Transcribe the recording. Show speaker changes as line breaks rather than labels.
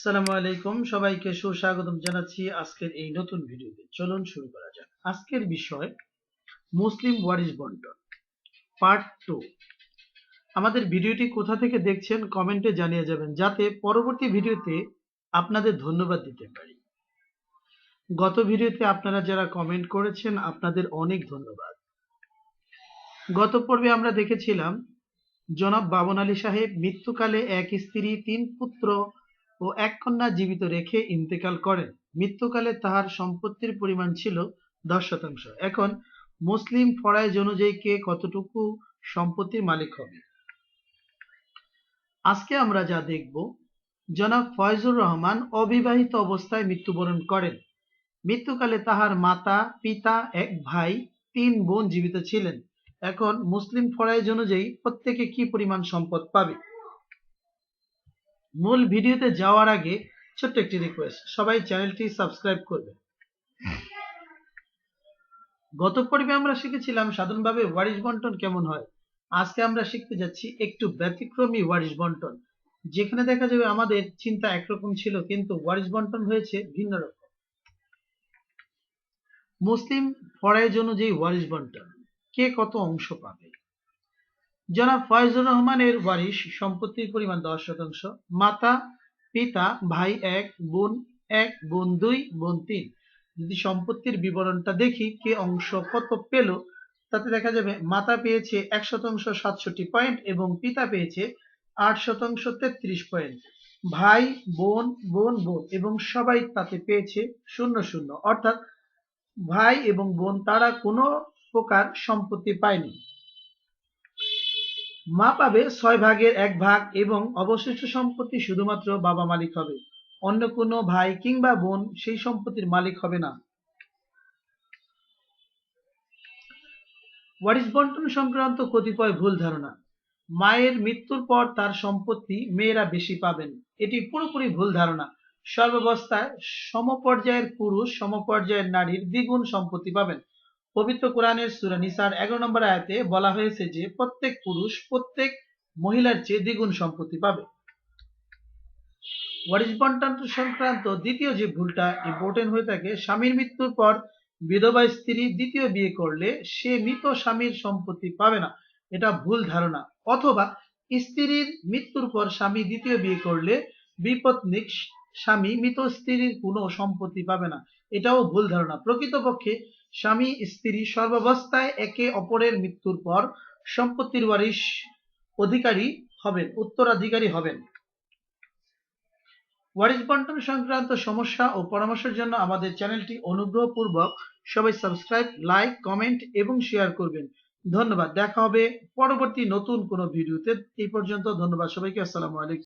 আসসালামু আলাইকুম। সবাইকে সুস্বাগতম জানাচ্ছি আজকের এই নতুন ভিডিওতে। চলুন শুরু করা যাক। আজকের বিষয়, মুসলিম ওয়ারিশ বন্টন, পার্ট টু। আমাদের ভিডিওটি কোথা থেকে দেখছেন কমেন্টে জানিয়ে যাবেন, যাতে পরবর্তী ভিডিওতে আপনাদের ধন্যবাদ দিতে পারি। গত ভিডিওতে আপনারা যারা কমেন্ট করেছেন, আপনাদের অনেক ধন্যবাদ। গত পর্বে আমরা দেখেছিলাম, জনাব বাবন আলী সাহেব মৃত্যুকালে এক স্ত্রী, তিন পুত্র ও এক কন্যা জীবিত রেখে ইন্তেকাল করেন। মৃত্যুকালে তাহার সম্পত্তির পরিমাণ ছিল দশ শতাংশ। এখন মুসলিম ফরাইজ অনুযায়ী কে কতটুকু সম্পত্তির মালিক হবে? আজকে আমরা যা দেখব, জনাব ফয়জুর রহমান অবিবাহিত অবস্থায় মৃত্যুবরণ করেন। মৃত্যুকালে তাহার মাতা, পিতা, এক ভাই, তিন বোন জীবিত ছিলেন। এখন মুসলিম ফরাইজ অনুযায়ী প্রত্যেকে কি পরিমাণ সম্পদ পাবে? মূল ভিডিওতে যাওয়ার আগে ছোট্ট একটি রিকোয়েস্ট সবাই চ্যানেলটি সাবস্ক্রাইব করবে। গত পর্বে আমরা শিখেছিলাম সাধারণভাবে ওয়ারিশ বন্টন কেমন হয়। আজকে আমরা শিখতে যাচ্ছি একটু ব্যতিক্রমী ওয়ারিশ বন্টন, যেখানে দেখা যাবে আমাদের চিন্তা একরকম ছিল, কিন্তু ওয়ারিশ বন্টন হয়েছে ভিন্ন রকম। মুসলিম ফরাইজ অনুযায়ী ওয়ারিশ বন্টন, কে কত অংশ পাবে? জনাব ফয়জুর রহমানের ওয়ারিশ, সম্পত্তির পরিমাণ দশ শতাংশ। মাতা, পিতা, ভাই এক, বোন এক, বোন দুই, বোন তিন। যদি সম্পত্তির বিবরণটা দেখি, কে অংশ, কত পেল, তাতে দেখা যাবে মাতা পেয়েছে এক শতাংশ সাতষট্টি পয়েন্ট এবং পিতা পেয়েছে আট শতাংশ তেত্রিশ পয়েন্ট। ভাই, বোন বোন বোন এবং সবাই তাতে পেয়েছে শূন্য শূন্য। অর্থাৎ ভাই এবং বোন তারা কোনো প্রকার সম্পত্তি পায়নি। মা পাবে ছয় ভাগের এক ভাগ এবং অবশিষ্ট সম্পত্তি শুধুমাত্র বাবা মালিক হবে। অন্য কোনো ভাই কিংবা বোন সেই সম্পত্তির মালিক হবে না। ওয়ারিস বন্টন সংক্রান্ত কতিপয় ভুল ধারণা। মায়ের মৃত্যুর পর তার সম্পত্তি মেয়েরা বেশি পাবেন। এটি পুরোপুরি ভুল ধারণা। সর্বাবস্থায় সমপর্যায়ের পুরুষ, সমপর্যায়ের নারীর দ্বিগুণ সম্পত্তি পাবেন। পবিত্র কোরআনের সূরা নিসার এগারো নম্বর আয়াতে বলা হয়েছে যে, প্রত্যেক পুরুষ, প্রত্যেক মহিলার চেয়ে দ্বিগুণ সম্পত্তি পাবে। ওয়ারিশ বন্টন সংক্রান্ত দ্বিতীয় যে ভুলটা ইম্পর্টেন্ট হয়ে থাকে, স্বামীর মৃত্যুর পর বিধবা স্ত্রী দ্বিতীয় বিয়ে করলে সে মৃত স্বামীর সম্পত্তি পাবে না। এটা ভুল ধারণা। অথবা স্ত্রীর মৃত্যুর পর স্বামী দ্বিতীয় বিয়ে করলে বিপত্নিক স্বামী মৃত স্ত্রীর কোনো সম্পত্তি পাবে না। এটাও ভুল ধারণা। প্রকৃতপক্ষে স্বামী, স্ত্রী সর্বাবস্থায় একে অপরের মৃত্যুর পর সম্পত্তির ওয়ারিশ অধিকারী হবেন, উত্তরাধিকারী হবেন। ওয়ারিশ বন্টন সংক্রান্ত সমস্যা ও পরামর্শের জন্য আমাদের চ্যানেলটি অনুগ্রহপূর্বক সবাই সাবস্ক্রাইব, লাইক, কমেন্ট এবং শেয়ার করবেন। ধন্যবাদ। দেখা হবে পরবর্তী নতুন কোনো ভিডিওতে। এই পর্যন্ত ধন্যবাদ সবাইকে। আসসালামু আলাইকুম।